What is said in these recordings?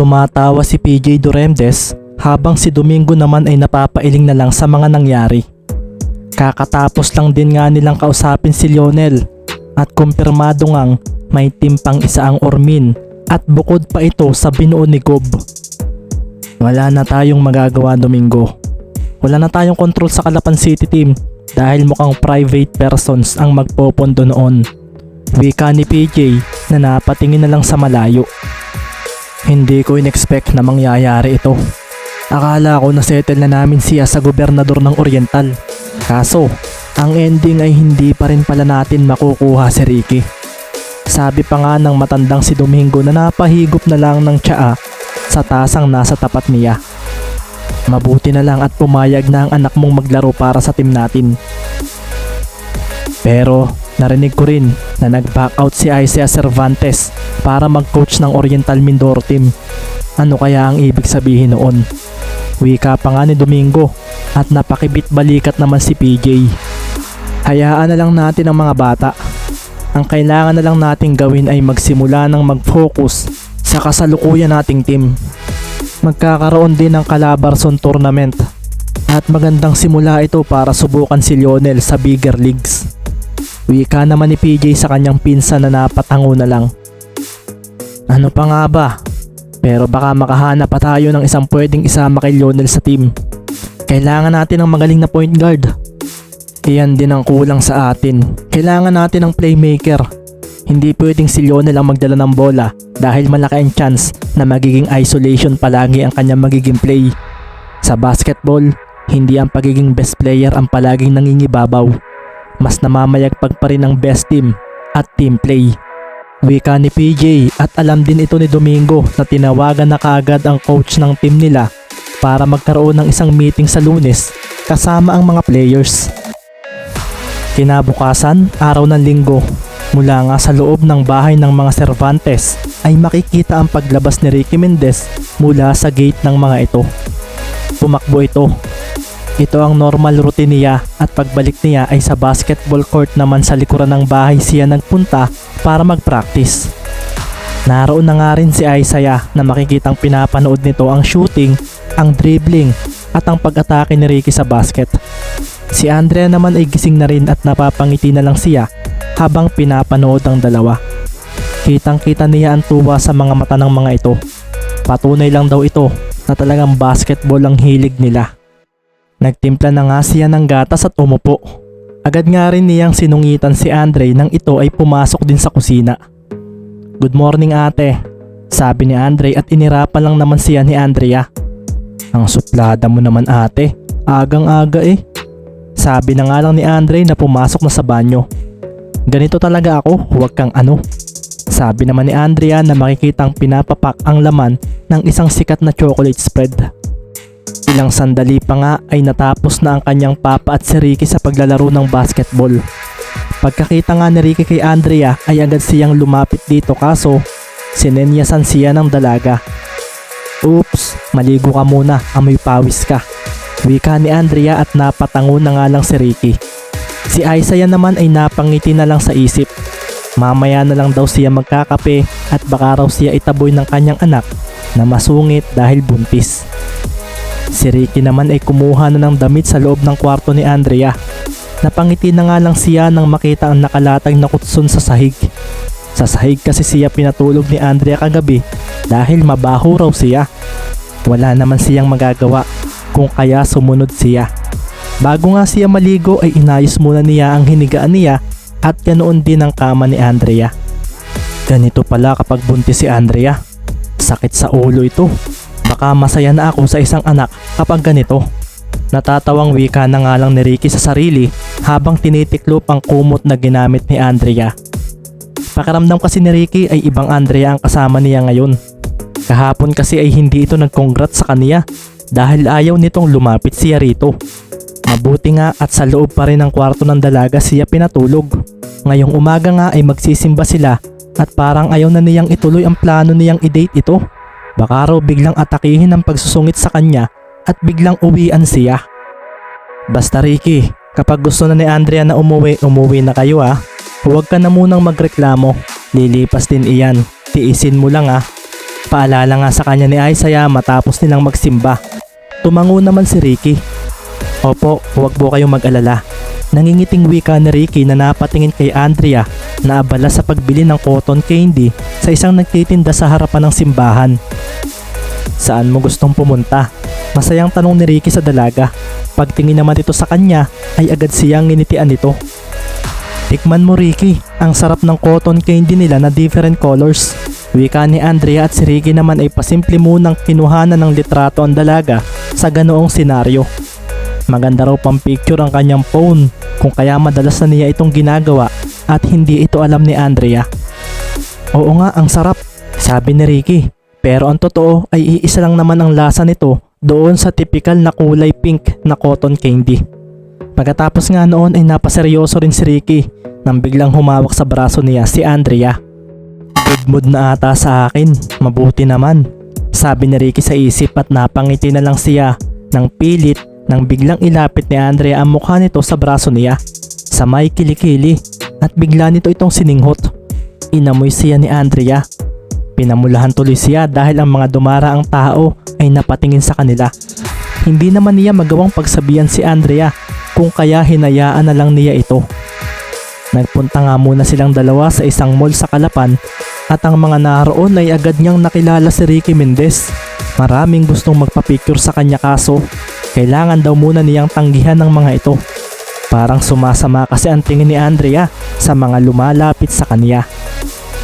Tumatawa si PJ Duremdes habang si Domingo naman ay napapailing na lang sa mga nangyari. Kakatapos lang din nga nilang kausapin si Lionel at kumpirmado ngang may timpang isa ang Ormin at bukod pa ito sa binuo ni Gob. Wala na tayong magagawa Domingo. Wala na tayong control sa Kalapan City team dahil mukhang private persons ang magpopondo noon. Wika ni PJ na napatingin na lang sa malayo. Hindi ko in-expect na mangyayari ito. Akala ko na settle na namin siya sa gobernador ng Oriental. Kaso, ang ending ay hindi pa rin pala natin makukuha si Ricky. Sabi pa nga ng matandang si Domingo na napahigop na lang ng tsaa sa tasang nasa tapat niya. Mabuti na lang at pumayag na ang anak mong maglaro para sa team natin. Pero narinig ko rin na nag-back out si Isaiah Cervantes para mag-coach ng Oriental Mindoro team. Ano kaya ang ibig sabihin noon? Wika pa nga ni Domingo at napakibit balikat naman si PJ. Hayaan na lang natin ang mga bata. Ang kailangan na lang nating gawin ay magsimula ng mag-focus sa kasalukuyan nating team. Magkakaroon din ng Calabarzon tournament at magandang simula ito para subukan si Lionel sa bigger leagues. Wika naman ni PJ sa kanyang pinsan na napatango na lang. Ano pa nga ba? Pero baka makahanap pa tayo ng isang pwedeng isama kay Lionel sa team. Kailangan natin ng magaling na point guard. Iyan din ang kulang sa atin. Kailangan natin ng playmaker. Hindi pwedeng si Lionel ang magdala ng bola dahil malaki ang chance na magiging isolation palagi ang kanyang magiging play. Sa basketball, hindi ang pagiging best player ang palaging nangingibabaw. Mas namamayagpag pa rin ang best team at team play. Wika ni PJ at alam din ito ni Domingo na tinawagan na kaagad ang coach ng team nila para magkaroon ng isang meeting sa lunes kasama ang mga players. Kinabukasan, araw ng linggo, mula nga sa loob ng bahay ng mga Cervantes ay makikita ang paglabas ni Ricky Mendez mula sa gate ng mga ito. Pumakbo ito. Ito ang normal routine niya at pagbalik niya ay sa basketball court naman sa likuran ng bahay siya nagpunta para mag-practice. Naroon na nga rin si Isaiah na makikitang pinapanood nito ang shooting, ang dribbling at ang pag-atake ni Ricky sa basket. Si Andrea naman ay gising na rin at napapangiti na lang siya habang pinapanood ang dalawa. Kitang kita niya ang tuwa sa mga mata ng mga ito. Patunay lang daw ito na talagang basketball ang hilig nila. Nagtimpla na nga siya ng gatas at umupo. Agad nga rin niyang sinungitan si Andre nang ito ay pumasok din sa kusina. Good morning ate, sabi ni Andre at inirapan lang naman siya ni Andrea. Ang suplada mo naman ate, agang-aga eh. Sabi na nga lang ni Andre na pumasok na sa banyo. Ganito talaga ako, huwag kang ano. Sabi naman ni Andrea na makikitang pinapapak ang laman ng isang sikat na chocolate spread. Ilang sandali pa nga ay natapos na ang kanyang papa at si Ricky sa paglalaro ng basketball. Pagkakita nga ni Ricky kay Andrea ay agad siyang lumapit dito kaso sinenyasan siya ng dalaga. Oops, maligo ka muna, amoy pawis ka. Wika ni Andrea at napatango na nga lang si Ricky. Si Isaiah naman ay napangiti na lang sa isip. Mamaya na lang daw siya magkakape at baka raw siya itaboy ng kanyang anak na masungit dahil buntis. Si Ricky naman ay kumuha na ng damit sa loob ng kwarto ni Andrea. Napangiti na nga lang siya nang makita ang nakalatag na kutson sa sahig. Sa sahig kasi siya pinatulog ni Andrea kagabi dahil mabaho raw siya. Wala naman siyang magagawa kung kaya sumunod siya. Bago nga siya maligo ay inayos muna niya ang hinigaan niya at ganoon din ang kama ni Andrea. Ganito pala kapag buntis si Andrea. Sakit sa ulo ito. Baka masaya na ako sa isang anak kapag ganito. Natatawang wika na nga lang ni Ricky sa sarili habang tinitiklop ang kumot na ginamit ni Andrea. Pakiramdam kasi ni Ricky ay ibang Andrea ang kasama niya ngayon. Kahapon kasi ay hindi ito nag-congrats sa kanya dahil ayaw nitong lumapit siya rito. Mabuti nga at sa loob pa rin ng kwarto ng dalaga siya pinatulog. Ngayong umaga nga ay magsisimba sila at parang ayaw na niyang ituloy ang plano niyang i-date ito. Baka raw biglang atakihin ang pagsusungit sa kanya at biglang uwian siya. Basta Ricky, kapag gusto na ni Andrea na umuwi, umuwi na kayo ah. Huwag ka na munang magreklamo. Lilipas din iyan. Tiisin mo lang ah. Paalala nga sa kanya ni Isaiah matapos nilang magsimba. Tumango naman si Ricky. Opo, huwag po kayong mag-alala. Nangingiting wika ni Ricky na napatingin kay Andrea na abala sa pagbili ng cotton candy sa isang nagtitinda sa harapan ng simbahan. Saan mo gustong pumunta? Masayang tanong ni Ricky sa dalaga. Pagtingin naman ito sa kanya ay agad siyang nginitian nito. Tikman mo Ricky, ang sarap ng cotton candy nila na different colors. Wika ni Andrea at si Ricky naman ay pasimple munang kinuhanan ng litrato ang dalaga sa ganoong senaryo. Maganda raw pang picture ang kanyang phone kung kaya madalas na niya itong ginagawa at hindi ito alam ni Andrea. Oo nga, ang sarap, sabi ni Ricky. Pero ang totoo ay iisa lang naman ang lasa nito doon sa typical na kulay pink na cotton candy. Pagkatapos nga noon ay napaseryoso rin si Ricky nang biglang humawak sa braso niya si Andrea. Good mood na ata sa akin, mabuti naman. Sabi ni Ricky sa isip at napangiti na lang siya ng pilit nang biglang ilapit ni Andrea ang mukha nito sa braso niya sa may kilikili at bigla nito itong sininghot. Inamoy siya ni Andrea. Pinamulahan tuloy siya dahil ang mga dumara ang tao ay napatingin sa kanila. Hindi naman niya magawang pagsabihan si Andrea kung kaya hinayaan na lang niya ito. Nagpunta nga muna silang dalawa sa isang mall sa Kalapan at ang mga naroon ay agad niyang nakilala si Ricky Mendez. Maraming gustong magpapicture sa kanya kaso kailangan daw muna niyang tanggihan ng mga ito. Parang sumasama kasi ang tingin ni Andrea sa mga lumalapit sa kanya.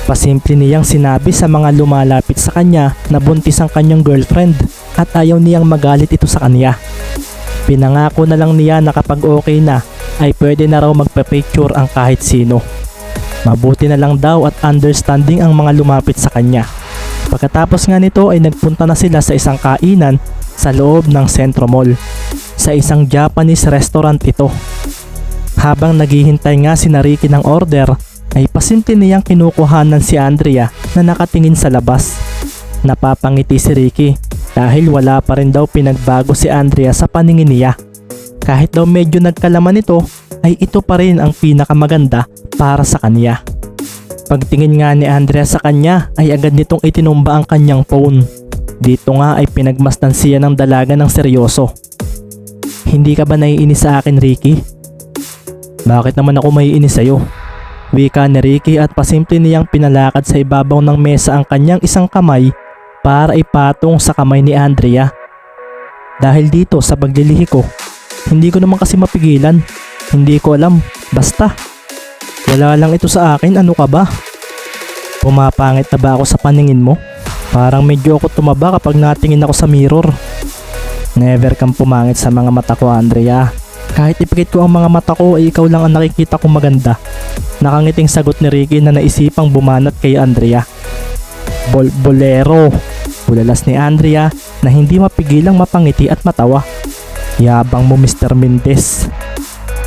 Pasimple niyang sinabi sa mga lumalapit sa kanya na buntis ang kanyang girlfriend at ayaw niyang magalit ito sa kanya. Pinangako na lang niya na kapag okay na ay pwede na raw magpa-picture ang kahit sino. Mabuti na lang daw at understanding ang mga lumapit sa kanya. Pagkatapos nga nito ay nagpunta na sila sa isang kainan sa loob ng Centro Mall. Sa isang Japanese restaurant ito. Habang naghihintay nga si Nariki ng order, ay pasimple niyang kinukuhanan si Andrea na nakatingin sa labas. Napapangiti si Ricky dahil wala pa rin daw pinagbago si Andrea sa paningin niya. Kahit daw medyo nagkalaman ito, ay ito pa rin ang pinakamaganda para sa kanya. Pagtingin nga ni Andrea sa kanya ay agad nitong itinumba ang kanyang phone. Dito nga ay pinagmasdan siya ng dalaga ng seryoso. Hindi ka ba naiinis sa akin Ricky? Bakit naman ako maiinis sa'yo? Wika ni Ricky at pasimple niyang pinalakad sa ibabaw ng mesa ang kanyang isang kamay para ipatong sa kamay ni Andrea. Dahil dito sa paglilihi ko, hindi ko naman kasi mapigilan. Hindi ko alam, basta. Wala lang ito sa akin, ano ka ba? Pumapangit na ba ako sa paningin mo? Parang medyo ako tumaba kapag natingin ako sa mirror. Never kang pumangit sa mga mata ko, Andrea. Kahit ipikit ko ang mga mata ko ay ikaw lang ang nakikita kong maganda. Nakangiting sagot ni Ricky na naisipang bumanat kay Andrea. Bol bolero. Bulalas ni Andrea na hindi mapigilang mapangiti at matawa. Yabang mo Mr. Mendez.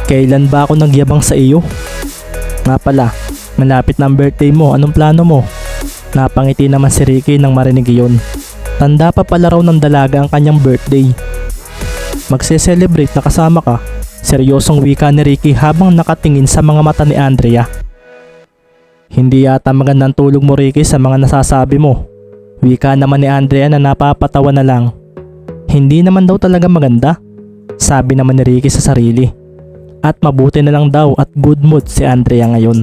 Kailan ba ako nagyabang sa iyo? Nga pala, malapit na ang birthday mo. Anong plano mo? Napangiti naman si Ricky nang marinig iyon. Tanda pa pala raw ng dalaga ang kanyang birthday. Magse-celebrate na kasama ka. Seryosong wika ni Ricky habang nakatingin sa mga mata ni Andrea. Hindi yata magandang tulog mo Ricky sa mga nasasabi mo. Wika naman ni Andrea na napapatawa na lang. Hindi naman daw talaga maganda. Sabi naman ni Ricky sa sarili. At mabuti na lang daw at good mood si Andrea ngayon.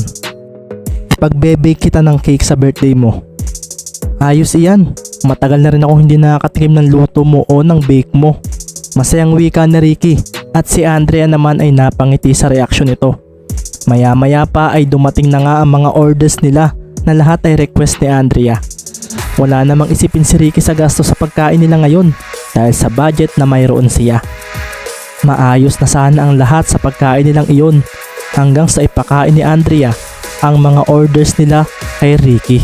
Pagbebake kita ng cake sa birthday mo. Ayos iyan. Matagal na rin ako hindi nakakatikim ng luto mo o ng bake mo. Masayang wika ni Ricky at si Andrea naman ay napangiti sa reaksyon nito. Maya maya pa ay dumating na nga ang mga orders nila na lahat ay request ni Andrea. Wala namang isipin si Ricky sa gasto sa pagkain nila ngayon dahil sa budget na mayroon siya. Maayos na sana ang lahat sa pagkain nilang iyon hanggang sa ipakain ni Andrea ang mga orders nila kay Ricky.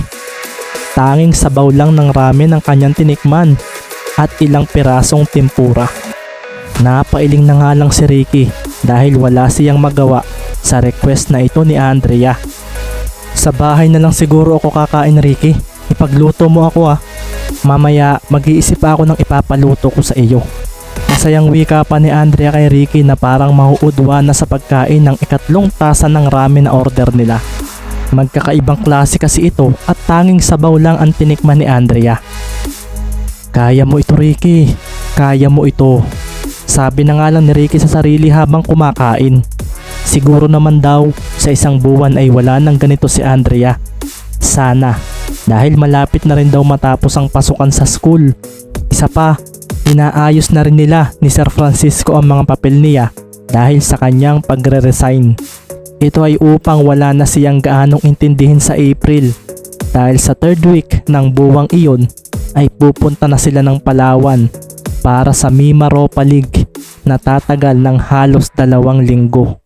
Tanging sabaw lang ng ramen ang kanyang tinikman at ilang pirasong tempura. Napailing na nga lang si Ricky dahil wala siyang magawa sa request na ito ni Andrea. Sa bahay na lang siguro ako kakain Ricky. Ipagluto mo ako ah. Mamaya mag-iisip ako ng ipapaluto ko sa iyo. Masayang wika pa ni Andrea kay Ricky na parang mahuudwa na sa pagkain ng ikatlong tasa ng ramen na order nila. Magkakaibang klase kasi ito at tanging sabaw lang ang tinikman ni Andrea. Kaya mo ito Ricky, kaya mo ito. Sabi na nga lang ni Ricky sa sarili habang kumakain. Siguro naman daw sa isang buwan ay wala nang ganito si Andrea. Sana, dahil malapit na rin daw matapos ang pasukan sa school. Isa pa, inaayos na rin nila ni Sir Francisco ang mga papel niya dahil sa kanyang pagre-resign. Ito ay upang wala na siyang gaanong intindihin sa April dahil sa third week ng buwang iyon ay pupunta na sila ng Palawan para sa Mimaropa League na tatagal ng halos dalawang linggo.